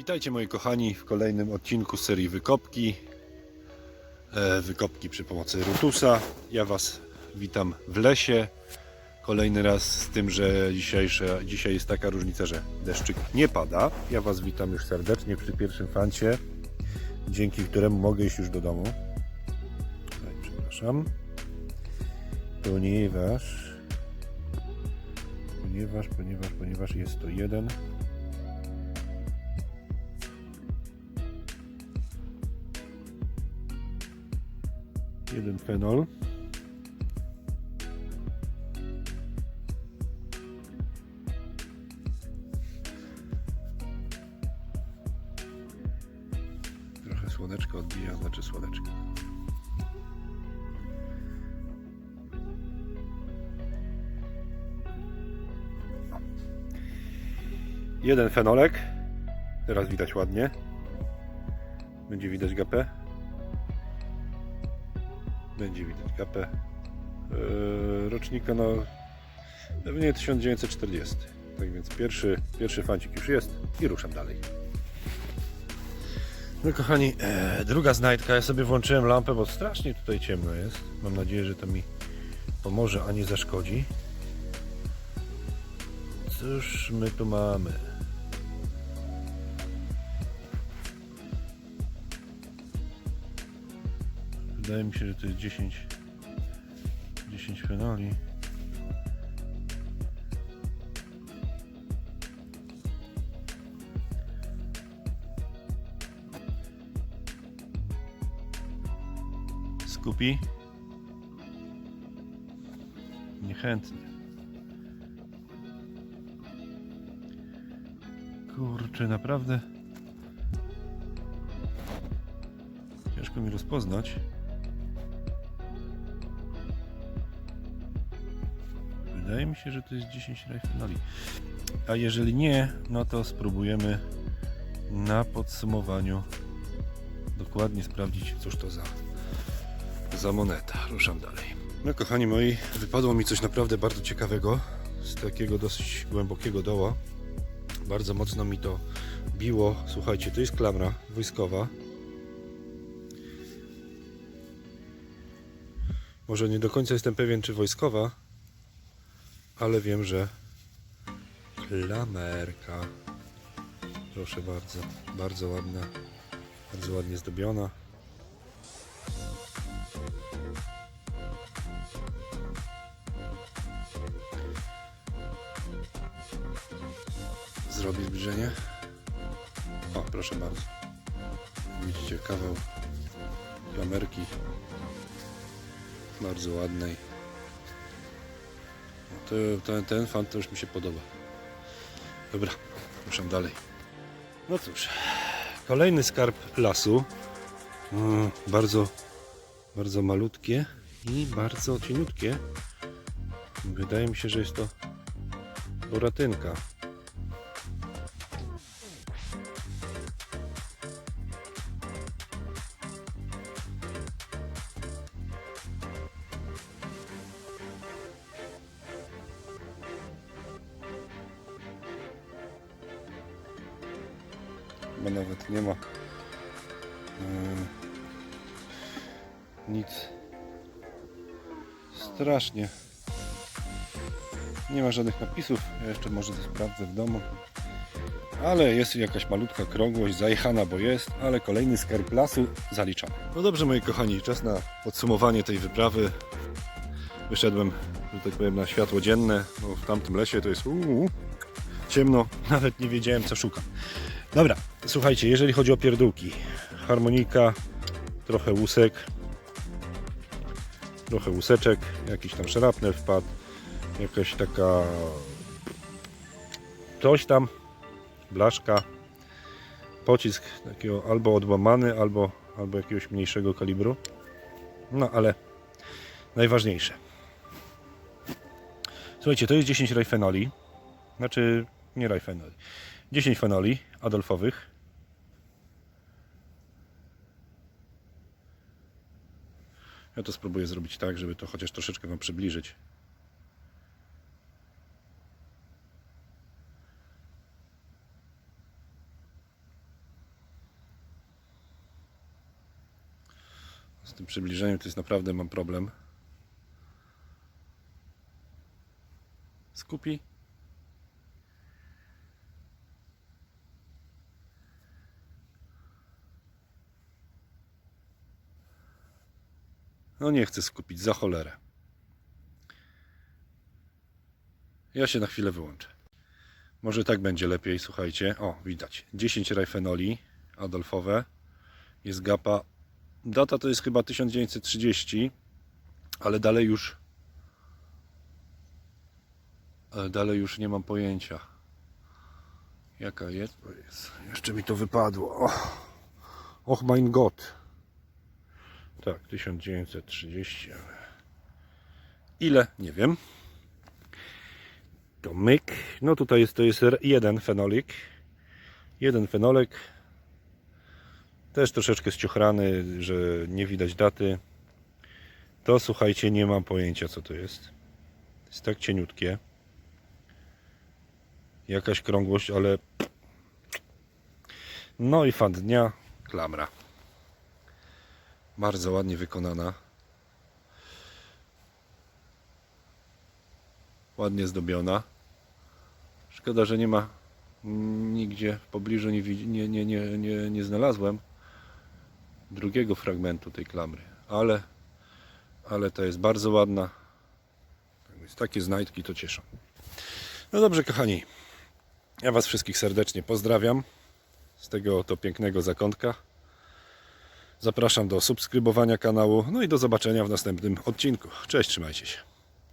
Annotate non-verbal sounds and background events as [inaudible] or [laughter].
Witajcie moi kochani w kolejnym odcinku serii Wykopki. E, Wykopki przy pomocy Rutusa. Ja Was witam w lesie. Kolejny raz z tym, że dzisiejsze, dzisiaj jest taka różnica, że deszczyk nie pada. Ja Was witam już serdecznie przy pierwszym fancie, dzięki któremu mogę iść już do domu. Przepraszam. Ponieważ ponieważ, ponieważ, ponieważ jest to jeden jeden fenol. Trochę słoneczko odbija, znaczy słoneczko. Jeden fenolek. Teraz widać ładnie. Będzie widać gapę. Będzie widać. Eee, rocznika no pewnie 1940. Tak więc pierwszy, pierwszy fancik już jest i ruszam dalej. No kochani, e, druga znajdka. Ja sobie włączyłem lampę, bo strasznie tutaj ciemno jest. Mam nadzieję, że to mi pomoże, a nie zaszkodzi. Cóż my tu mamy? Wydaje mi się, że to jest 10 10 fenoli. Skupi? Niechętnie. Kurczę, naprawdę ciężko mi rozpoznać. Wydaje mi się, że to jest 10 rajfenoli. A jeżeli nie, no to spróbujemy na podsumowaniu dokładnie sprawdzić, cóż to za, za moneta. Ruszam dalej. No kochani moi, wypadło mi coś naprawdę bardzo ciekawego z takiego dosyć głębokiego doła. Bardzo mocno mi to biło. Słuchajcie, to jest klamra wojskowa. Może nie do końca jestem pewien, czy wojskowa, ale wiem, że klamerka. Proszę bardzo, bardzo ładna, bardzo ładnie zdobiona. Zrobię zbliżenie. O, proszę bardzo. Widzicie kawał klamerki. Bardzo ładnej. To, ten, ten fan to już mi się podoba. Dobra, ruszam dalej. No cóż, kolejny skarb lasu. Mm, bardzo, bardzo malutkie i bardzo cieniutkie. Wydaje mi się, że jest to boratynka. Chyba nawet nie ma mm, nic. Strasznie. Nie ma żadnych napisów. Ja jeszcze może to sprawdzę w domu. Ale jest jakaś malutka krągłość zajechana, bo jest ale kolejny skarb lasu zaliczamy no dobrze moi kochani, czas na podsumowanie tej wyprawy. Wyszedłem, że tak powiem, na światło dzienne no, w tamtym lesie to jest uuu, ciemno, [laughs] nawet nie wiedziałem co szukam Dobra, słuchajcie, jeżeli chodzi o pierdółki, harmonika, trochę łusek, trochę łuseczek, jakiś tam szarapnel wpadł, jakaś taka coś tam, blaszka, pocisk takiego albo odłamany, albo, albo jakiegoś mniejszego kalibru. No ale najważniejsze. Słuchajcie, to jest 10 rajfenoli, znaczy nie rajfenoli. 10 fenoli Adolfowych. Ja to spróbuję zrobić tak, żeby to chociaż troszeczkę Wam przybliżyć. Z tym przybliżeniem to jest naprawdę mam problem. Skupi No nie chcę skupić, za cholerę. Ja się na chwilę wyłączę. Może tak będzie lepiej, słuchajcie. O, widać. 10 rajfenoli adolfowe. Jest gapa. Data to jest chyba 1930, ale dalej już ale dalej już nie mam pojęcia. Jaka jest? Jeszcze mi to wypadło. Och, Och mein Gott. Tak, 1930. ale Ile? Nie wiem. To myk. No tutaj jest, to jest jeden fenolik. Jeden fenolek. Też troszeczkę ściochrany, że nie widać daty. To słuchajcie, nie mam pojęcia co to jest. Jest tak cieniutkie. Jakaś krągłość, ale... No i fan dnia. Klamra. Bardzo ładnie wykonana. Ładnie zdobiona. Szkoda, że nie ma nigdzie w pobliżu, nie, nie, nie, nie, nie, nie znalazłem drugiego fragmentu tej klamry, ale, ale to jest bardzo ładna. Tak Takie znajdki to cieszą. No dobrze, kochani. Ja Was wszystkich serdecznie pozdrawiam z tego oto pięknego zakątka. Zapraszam do subskrybowania kanału, no i do zobaczenia w następnym odcinku. Cześć, trzymajcie się.